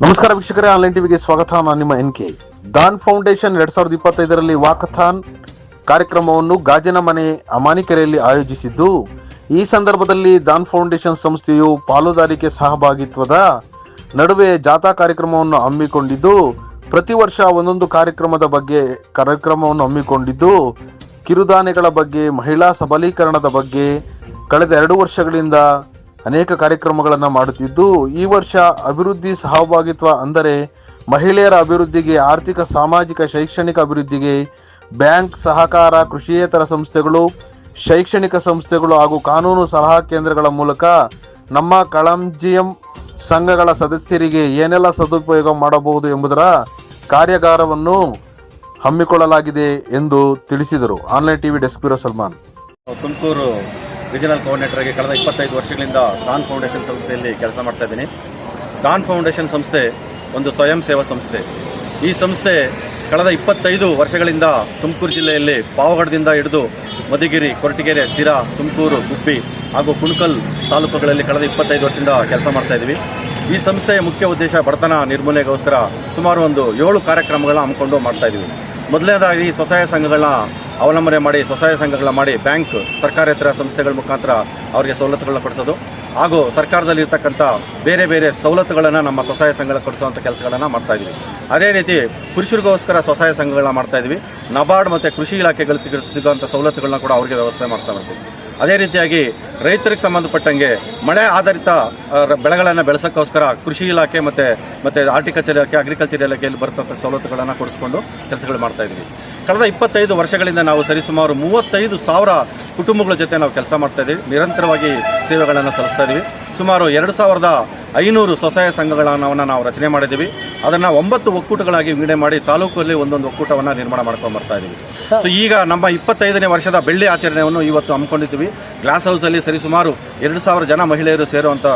ನಮಸ್ಕಾರ ವೀಕ್ಷಕರೇ ಆನ್ಲೈನ್ ಟಿವಿಗೆ ಸ್ವಾಗತ. ನಾನು ನಿಮ್ಮ ಎನ್ ಕೆ ದಾನ್ ಫೌಂಡೇಶನ್ ಎರಡ್ ಸಾವಿರದ ಇಪ್ಪತ್ತೈದರಲ್ಲಿ ವಾಕಥಾನ್ ಕಾರ್ಯಕ್ರಮವನ್ನು ಗಾಜಿನ ಮನೆ ಅಮಾನಿಕೆರೆಯಲ್ಲಿ ಆಯೋಜಿಸಿದ್ದು, ಈ ಸಂದರ್ಭದಲ್ಲಿ ದಾನ್ ಫೌಂಡೇಶನ್ ಸಂಸ್ಥೆಯು ಪಾಲುದಾರಿಕೆ ಸಹಭಾಗಿತ್ವದ ನಡುವೆ ಜಾಥಾ ಕಾರ್ಯಕ್ರಮವನ್ನು ಹಮ್ಮಿಕೊಂಡಿದ್ದು, ಪ್ರತಿ ವರ್ಷ ಒಂದೊಂದು ಕಾರ್ಯಕ್ರಮದ ಬಗ್ಗೆ, ಕಾರ್ಯಕ್ರಮವನ್ನು ಹಮ್ಮಿಕೊಂಡಿದ್ದು, ಕಿರುದಾನೆಗಳ ಬಗ್ಗೆ, ಮಹಿಳಾ ಸಬಲೀಕರಣದ ಬಗ್ಗೆ, ಕಳೆದ ಎರಡು ವರ್ಷಗಳಿಂದ ಅನೇಕ ಕಾರ್ಯಕ್ರಮಗಳನ್ನು ಮಾಡುತ್ತಿದ್ದು, ಈ ವರ್ಷ ಅಭಿವೃದ್ಧಿ ಸಹಭಾಗಿತ್ವ ಅಂದರೆ ಮಹಿಳೆಯರ ಅಭಿವೃದ್ಧಿಗೆ, ಆರ್ಥಿಕ, ಸಾಮಾಜಿಕ, ಶೈಕ್ಷಣಿಕ ಅಭಿವೃದ್ಧಿಗೆ ಬ್ಯಾಂಕ್ ಸಹಕಾರ, ಕೃಷಿಯೇತರ ಸಂಸ್ಥೆಗಳು, ಶೈಕ್ಷಣಿಕ ಸಂಸ್ಥೆಗಳು ಹಾಗೂ ಕಾನೂನು ಸಲಹಾ ಕೇಂದ್ರಗಳ ಮೂಲಕ ನಮ್ಮ ಕಳಂಜಿಯಂ ಸಂಘಗಳ ಸದಸ್ಯರಿಗೆ ಏನೆಲ್ಲ ಸದುಪಯೋಗ ಮಾಡಬಹುದು ಎಂಬುದರ ಕಾರ್ಯಾಗಾರವನ್ನು ಹಮ್ಮಿಕೊಳ್ಳಲಾಗಿದೆ ಎಂದು ತಿಳಿಸಿದರು. Online TV desk bureau Salman. Tumakuru regional ಆಗಿ ಕಳೆದ ಇಪ್ಪತ್ತೈದು ವರ್ಷಗಳಿಂದ ಡಾನ್ ಫೌಂಡೇಶನ್ ಸಂಸ್ಥೆಯಲ್ಲಿ ಕೆಲಸ ಮಾಡ್ತಾ ಇದ್ದೀನಿ. ಡಾನ್ ಫೌಂಡೇಶನ್ ಸಂಸ್ಥೆ ಒಂದು ಸ್ವಯಂ ಸೇವಾ ಸಂಸ್ಥೆ. ಈ ಸಂಸ್ಥೆ ಕಳೆದ ಇಪ್ಪತ್ತೈದು ವರ್ಷಗಳಿಂದ ತುಮಕೂರು ಜಿಲ್ಲೆಯಲ್ಲಿ ಪಾವಗಡದಿಂದ ಹಿಡಿದು ಮಧುಗಿರಿ, ಕೊರಟಗೆರೆ ಸಿರಾ ತುಮಕೂರು, ಗುಬ್ಬಿ ಹಾಗೂ ಕುಣಕಲ್ ತಾಲೂಕುಗಳಲ್ಲಿ ಕಳೆದ ಇಪ್ಪತ್ತೈದು ವರ್ಷದಿಂದ ಕೆಲಸ ಮಾಡ್ತಾ ಇದ್ದೀವಿ. ಈ ಸಂಸ್ಥೆಯ ಮುಖ್ಯ ಉದ್ದೇಶ ಬಡತನ ನಿರ್ಮೂಲನೆಗೋಸ್ಕರ ಸುಮಾರು ಒಂದು ಏಳು ಕಾರ್ಯಕ್ರಮಗಳನ್ನ ಹಮ್ಮಿಕೊಂಡು ಮಾಡ್ತಾ ಇದ್ದೀವಿ. ಮೊದಲನೇದಾಗಿ ಸ್ವಸಹಾಯ ಸಂಘಗಳನ್ನ ಅವಲಂಬನೆ ಮಾಡಿ ಸ್ವಸಹಾಯ ಸಂಘಗಳ ಮಾಡಿ ಬ್ಯಾಂಕ್, ಸರ್ಕಾರೇತರ ಸಂಸ್ಥೆಗಳ ಮುಖಾಂತರ ಅವರಿಗೆ ಸವಲತ್ತುಗಳನ್ನ ಕೊಡಿಸೋದು. ಹಾಗೂ ಸರ್ಕಾರದಲ್ಲಿರ್ತಕ್ಕಂಥ ಬೇರೆ ಬೇರೆ ಸವಲತ್ತುಗಳನ್ನು ನಮ್ಮ ಸ್ವಸಹಾಯ ಸಂಘಗಳ ಕೊಡಿಸುವಂಥ ಕೆಲಸಗಳನ್ನು ಮಾಡ್ತಾ ಇದ್ದೀವಿ ಅದೇ ರೀತಿ ಪುರುಷರಿಗೋಸ್ಕರ ಸ್ವಸಹಾಯ ಸಂಘಗಳನ್ನ ಮಾಡ್ತಾ ಇದ್ದೀವಿ ನಬಾರ್ಡ್ ಮತ್ತು ಕೃಷಿ ಇಲಾಖೆಗಳು ಸಿಗುವಂಥ ಸವಲತ್ತುಗಳನ್ನ ಕೂಡ ಅವರಿಗೆ ವ್ಯವಸ್ಥೆ ಮಾಡ್ತಾ ಬರ್ತೀವಿ ಅದೇ ರೀತಿಯಾಗಿ ರೈತರಿಗೆ ಸಂಬಂಧಪಟ್ಟಂಗೆ ಮಳೆ ಆಧಾರಿತ ಬೆಳೆಗಳನ್ನು ಬೆಳೆಸೋಕ್ಕೋಸ್ಕರ ಕೃಷಿ ಇಲಾಖೆ ಮತ್ತು ಮತ್ತು ಹಾರ್ಟಿಕಲ್ಚರ್ ಇಲಾಖೆ, ಅಗ್ರಿಕಲ್ಚರ್ ಇಲಾಖೆಯಲ್ಲಿ ಬರ್ತಕ್ಕಂಥ ಸವಲತ್ತುಗಳನ್ನು ಕೊಡಿಸ್ಕೊಂಡು ಕೆಲಸಗಳು ಮಾಡ್ತಾ ಇದ್ವಿ. ಕಳೆದ ಇಪ್ಪತ್ತೈದು ವರ್ಷಗಳಿಂದ ನಾವು ಸರಿಸುಮಾರು ಮೂವತ್ತೈದು ಸಾವಿರ ಕುಟುಂಬಗಳ ಜೊತೆ ನಾವು ಕೆಲಸ ಮಾಡ್ತಾ ಇದ್ದೀವಿ ನಿರಂತರವಾಗಿ ಸೇವೆಗಳನ್ನು ಸಲ್ಲಿಸ್ತಾ ಇದ್ದೀವಿ ಸುಮಾರು ಎರಡು ಸಾವಿರದ ಐನೂರು ಸ್ವಸಹಾಯ ಸಂಘಗಳನ್ನು ನಾವು ರಚನೆ ಮಾಡಿದ್ದೀವಿ. ಅದನ್ನು ಒಂಬತ್ತು ಒಕ್ಕೂಟಗಳಾಗಿ ವಿಂಗಡಣೆ ಮಾಡಿ ತಾಲೂಕಲ್ಲಿ ಒಂದೊಂದು ಒಕ್ಕೂಟವನ್ನು ನಿರ್ಮಾಣ ಮಾಡ್ಕೊಂಡು ಬರ್ತಾ ಇದ್ದೀವಿ. ಸೊ ಈಗ ನಮ್ಮ ಇಪ್ಪತ್ತೈದನೇ ವರ್ಷದ ಬೆಳ್ಳಿ ಆಚರಣೆಯನ್ನು ಇವತ್ತು ಹಮ್ಮಿಕೊಂಡಿದ್ದೀವಿ. ಗ್ಲಾಸ್ ಹೌಸಲ್ಲಿ ಸರಿಸುಮಾರು ಎರಡು ಸಾವಿರ ಜನ ಮಹಿಳೆಯರು ಸೇರುವಂಥ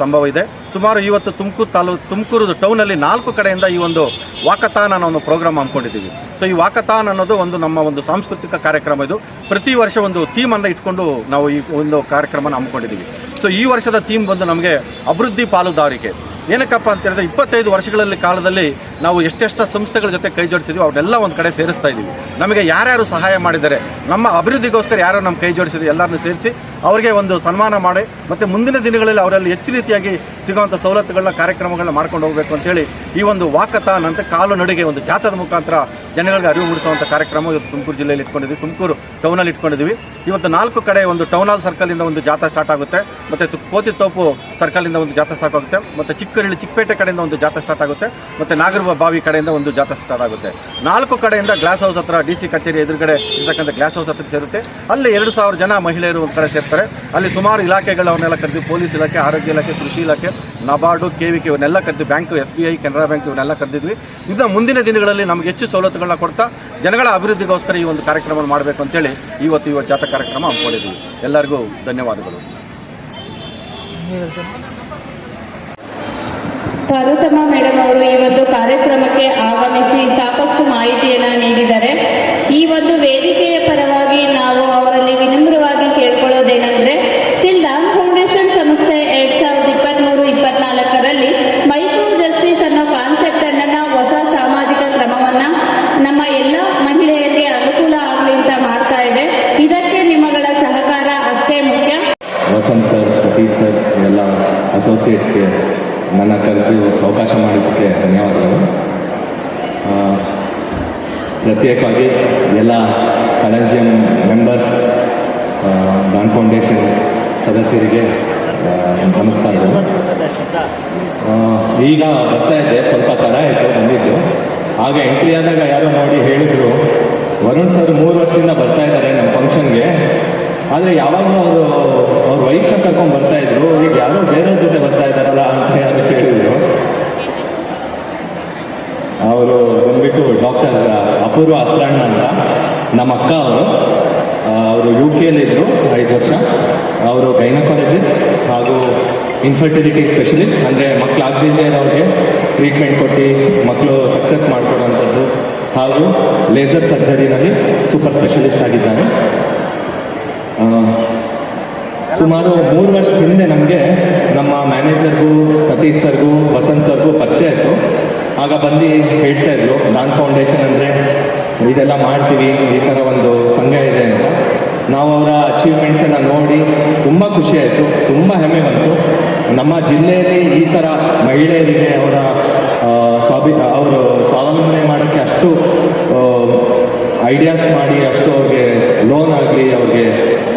ಸಂಭವ ಇದೆ. ಸುಮಾರು ಇವತ್ತು ತುಮಕೂರು ತಾಲೂಕು ತುಮಕೂರು ಟೌನಲ್ಲಿ ನಾಲ್ಕು ಕಡೆಯಿಂದ ಈ ಒಂದು ವಾಕಥಾನ್ ಅನ್ನೋ ಒಂದು ಪ್ರೋಗ್ರಾಮ್ ಹಮ್ಮಿಕೊಂಡಿದ್ದೀವಿ. ಸೊ ಈ ವಾಕತಾನ್ ಅನ್ನೋದು ಒಂದು ನಮ್ಮ ಒಂದು ಸಾಂಸ್ಕೃತಿಕ ಕಾರ್ಯಕ್ರಮ ಇದು. ಪ್ರತಿ ವರ್ಷ ಒಂದು ಥೀಮನ್ನು ಇಟ್ಕೊಂಡು ನಾವು ಈ ಒಂದು ಕಾರ್ಯಕ್ರಮನ ಹಮ್ಮಿಕೊಂಡಿದ್ದೀವಿ. ಸೊ ಈ ವರ್ಷದ ಥೀಮ್ ಬಂದು ನಮಗೆ ಅಭಿವೃದ್ಧಿ ಪಾಲುದಾರಿಕೆ. ಏನಕ್ಕಪ್ಪ ಅಂತ ಹೇಳಿದ್ರೆ ಇಪ್ಪತ್ತೈದು ವರ್ಷಗಳಲ್ಲಿ ಕಾಲದಲ್ಲಿ ನಾವು ಎಷ್ಟೆಷ್ಟು ಸಂಸ್ಥೆಗಳ ಜೊತೆ ಕೈ ಜೋಡಿಸಿದ್ವಿ ಅವನ್ನೆಲ್ಲ ಒಂದು ಕಡೆ ಸೇರಿಸ್ತಾ ಇದ್ದೀವಿ. ನಮಗೆ ಯಾರ್ಯಾರು ಸಹಾಯ ಮಾಡಿದ್ದಾರೆ, ನಮ್ಮ ಅಭಿವೃದ್ಧಿಗೋಸ್ಕರ ಯಾರು ನಮ್ಮ ಕೈ ಜೋಡಿಸಿದ್ವಿ ಎಲ್ಲರನ್ನೂ ಸೇರಿಸಿ ಅವರಿಗೆ ಒಂದು ಸನ್ಮಾನ ಮಾಡಿ, ಮತ್ತು ಮುಂದಿನ ದಿನಗಳಲ್ಲಿ ಅವರಲ್ಲಿ ಹೆಚ್ಚು ರೀತಿಯಾಗಿ ಸಿಗುವಂಥ ಸವಲತ್ತುಗಳನ್ನ, ಕಾರ್ಯಕ್ರಮಗಳನ್ನ ಮಾಡ್ಕೊಂಡು ಹೋಗಬೇಕು ಅಂತೇಳಿ ಈ ಒಂದು ವಾಕಥಾನ್ ಅಂತ ಕಾಲು ನಡಿಗೆ ಒಂದು ಜಾಥದ ಮುಖಾಂತರ ಜನಗಳಿಗೆ ಅರಿವು ಮೂಡಿಸುವಂಥ ಕಾರ್ಯಕ್ರಮ ಇವತ್ತು ತುಮಕೂರು ಜಿಲ್ಲೆಯಲ್ಲಿ ಇಟ್ಕೊಂಡಿದ್ವಿ. ತುಮಕೂರು ಟೌನಲ್ಲಿ ಇಟ್ಕೊಂಡಿದ್ವಿ. ಇವತ್ತು ನಾಲ್ಕು ಕಡೆ ಒಂದು ಟೌನ್ ಹಾಲ್ ಸರ್ಕಲಿಂದ ಒಂದು ಜಾಥಾ ಸ್ಟಾರ್ಟ್ ಆಗುತ್ತೆ. ಮತ್ತು ಕೋತಿತೋಪು ಸರ್ಕಲಿಂದ ಒಂದು ಜಾಥಾ ಸ್ಟಾರ್ಟ್ ಆಗುತ್ತೆ. ಮತ್ತು ಚಿಕ್ಕಹಳ್ಳಿ ಚಿಕ್ಕಪೇಟೆ ಕಡೆಯಿಂದ ಒಂದು ಜಾಥಾ ಸ್ಟಾರ್ಟ್ ಆಗುತ್ತೆ. ಮತ್ತು ನಾಗರ ಬಾವಿ ಕಡೆಯಿಂದ ಒಂದು ಜಾಥಾ ಸ್ಟಾರ್ಟ್ ಆಗುತ್ತೆ. ನಾಲ್ಕು ಕಡೆಯಿಂದ ಗ್ಲಾಸ್ ಹೌಸ್ ಹತ್ರ ಡಿ ಸಿ ಕಚೇರಿ ಎದುರುಗಡೆ ಇರ್ತಕ್ಕಂಥ ಗ್ಲಾಸ್ ಹೌಸ್ ಹತ್ರ ಸೇರುತ್ತೆ. ಅಲ್ಲಿ ಎರಡು ಸಾವಿರ ಜನ ಮಹಿಳೆಯರು ಒಂದು ಕಡೆ ಸೇರ್ತಾರೆ. ಅಲ್ಲಿ ಸುಮಾರು ಇಲಾಖೆಗಳು ಅವನ್ನೆಲ್ಲ ಕರೆದು, ಪೊಲೀಸ್ ಇಲಾಖೆ, ಆರೋಗ್ಯ ಇಲಾಖೆ, ಕೃಷಿ ಇಲಾಖೆ ನಬಾರ್ಡು ಕೆ ವಿ ಕೆ ಇವನ್ನೆಲ್ಲ ಕರೆದು bank S B I Canara bank ಇವನ್ನೆಲ್ಲ ಕರೆದಿದ್ವಿ. ಇಂಥ ಮುಂದಿನ ದಿನಗಳಲ್ಲಿ ನಮಗೆ ಹೆಚ್ಚು ಸವಲತ್ತುಗಳನ್ನ ಕೊಡ್ತಾ ಜನಗಳ ಅಭಿವೃದ್ಧಿಗೋಸ್ಕರ ಈ ಒಂದು ಕಾರ್ಯಕ್ರಮವನ್ನು ಮಾಡಬೇಕು ಅಂತೇಳಿ ಇವತ್ತು ಇವತ್ತು ಜಾಥಾ ಕಾರ್ಯಕ್ರಮ ಹಮ್ಮಿಕೊಂಡಿದ್ದೀವಿ ಎಲ್ಲರಿಗೂ ಧನ್ಯವಾದಗಳು. ಮೇಡಮ್ ಅವರು ಈ ಒಂದು ಕಾರ್ಯಕ್ರಮಕ್ಕೆ ಆಗಮಿಸಿ ಸಾಕಷ್ಟು ಮಾಹಿತಿಯನ್ನು ನೀಡಿದ್ದಾರೆ ಈ ಒಂದು ವೇದಿಕೆಯ ಪರವಾಗಿ ನಾವು ಅವರಲ್ಲಿ ವಿನಮ್ರವಾಗಿ ಕೇಳ್ಕೊಳ್ಳೋದೇನೆಂದ್ರೆ ಸ್ಟಿಲ್ ದಾನ್ ಫೌಂಡೇಶನ್ ಸಂಸ್ಥೆ ಎರಡ್ ಸಾವಿರದ ಇಪ್ಪತ್ತ್ಮೂರು ಇಪ್ಪತ್ನಾಲ್ಕರಲ್ಲಿ ಮೈಕ್ರೋ ಜಸ್ಟಿಸ್ ಅನ್ನೋ ಕಾನ್ಸೆಪ್ಟ್ ಅನ್ನ ಹೊಸ ಸಾಮಾಜಿಕ ಕ್ರಮವನ್ನ ನಮ್ಮ ಎಲ್ಲ ಮಹಿಳೆಯರಿಗೆ ಅನುಕೂಲ ಆಗಲಿ ಅಂತ ಮಾಡ್ತಾ ಇದೆ ಇದಕ್ಕೆ ನಿಮ್ಮಗಳ ಸಹಕಾರ ಅಷ್ಟೇ ಮುಖ್ಯ ವಸಂತ್ ಸರ್ ಸತೀಶ್ ಸರ್ ಎಲ್ಲ ಅಸೋಸಿಯೇಟ್ಸ್ಗೆ ನನ್ನ ಕರೆದು ಅವಕಾಶ ಮಾಡಿದ್ದಕ್ಕೆ ಧನ್ಯವಾದಗಳು. ಪ್ರತ್ಯೇಕವಾಗಿ ಎಲ್ಲ ಕಳಂಜಿಯಂ ಮೆಂಬರ್ಸ್ ಡಾನ್ ಫೌಂಡೇಶನ್ ಸದಸ್ಯರಿಗೆ ನಮಸ್ಕಾರ ನಮಸ್ಕಾರಗಳು. ಈಗ ಬರ್ತಾ ಇದ್ದೆ ಸ್ವಲ್ಪ ತಡ ಆಯಿತು, ಬಂದಿದ್ದು. ಆಗ ಎಂಟ್ರಿ ಆದಾಗ ಯಾರೋ ನೋಡಿ ಹೇಳಿದರು, ವರುಣ್ ಸರ್ ಮೂರು ವರ್ಷದಿಂದ ಬರ್ತಾ ಇದ್ದಾರೆ ನಮ್ಮ ಫಂಕ್ಷನ್ಗೆ ಆದರೆ ಯಾವಾಗಲೂ ಅವರು ಅವ್ರ ವೈಫ್ನ ಕರ್ಕೊಂಡು ಬರ್ತಾ ಇದ್ರು. ಈಗ ಯಾರೋ ಬೇರೆಯವ್ರ ಜೊತೆ ಬರ್ತಾ ಇದ್ದಾರಲ್ಲ ಅಂತ ಯಾರು ಕೇಳಿದ್ರು. ಅವರು ಬಂದ್ಬಿಟ್ಟು ಡಾಕ್ಟರ್ ಅಪೂರ್ವ ಅಸ್ರಣ್ಣ ಅಂತ. ನಮ್ಮ ಅಕ್ಕ ಅವರು. ಅವರು ಯು ಕೆಯಲ್ಲಿದ್ದರು ಐದು ವರ್ಷ. ಅವರು ಗೈನಕಾಲಜಿಸ್ಟ್ ಹಾಗೂ ಇನ್ಫರ್ಟಿಲಿಟಿ ಸ್ಪೆಷಲಿಸ್ಟ್ ಅಂದರೆ ಮಕ್ಕಳಾಗದಿಲ್ಲದೆ ಇರೋರಿಗೆ ಟ್ರೀಟ್ಮೆಂಟ್ ಕೊಟ್ಟು ಮಕ್ಕಳು ಸಕ್ಸಸ್ ಮಾಡ್ಕೊಡೋಂಥದ್ದು. ಹಾಗೂ ಲೇಸರ್ ಸರ್ಜರಿನಲ್ಲಿ ಸೂಪರ್ ಸ್ಪೆಷಲಿಸ್ಟ್ ಆಗಿದ್ದಾರೆ. ಆ, ಸುಮಾರು ಮೂರು ವರ್ಷ ಹಿಂದೆ ನಮಗೆ ನಮ್ಮ ಮ್ಯಾನೇಜರ್ಗೂ, ಸತೀಶ್ ಸರ್ಗೂ, ವಸಂತ್ ಸರ್ಗೂ ಪರಿಚಯ ಆಯಿತು ಆಗ ಬಂದು ಹೇಳ್ತಾ ಇದ್ರು, ನಾನ್ ಫೌಂಡೇಶನ್ ಅಂದರೆ ಇದೆಲ್ಲ ಮಾಡ್ತೀವಿ, ಈ ಥರ ಒಂದು ಸಂಘ ಇದೆ ಅಂತ. ನಾವು ಅವರ ಅಚೀವ್ಮೆಂಟ್ಸನ್ನು ನೋಡಿ ತುಂಬ ಖುಷಿ ಆಯಿತು, ತುಂಬ ಹೆಮ್ಮೆ ಬಂತು. ನಮ್ಮ ಜಿಲ್ಲೆಯಲ್ಲಿ ಈ ಥರ ಮಹಿಳೆಯರಿಗೆ ಅವರ ಸ್ವಾಭಿ, ಅವರು ಸ್ವಾವಲಂಬನೆ ಮಾಡೋಕ್ಕೆ ಅಷ್ಟು ಐಡಿಯಾಸ್ ಮಾಡಿ, ಅಷ್ಟು ಅವ್ರಿಗೆ ಲೋನ್ ಆಗಲಿ, ಅವ್ರಿಗೆ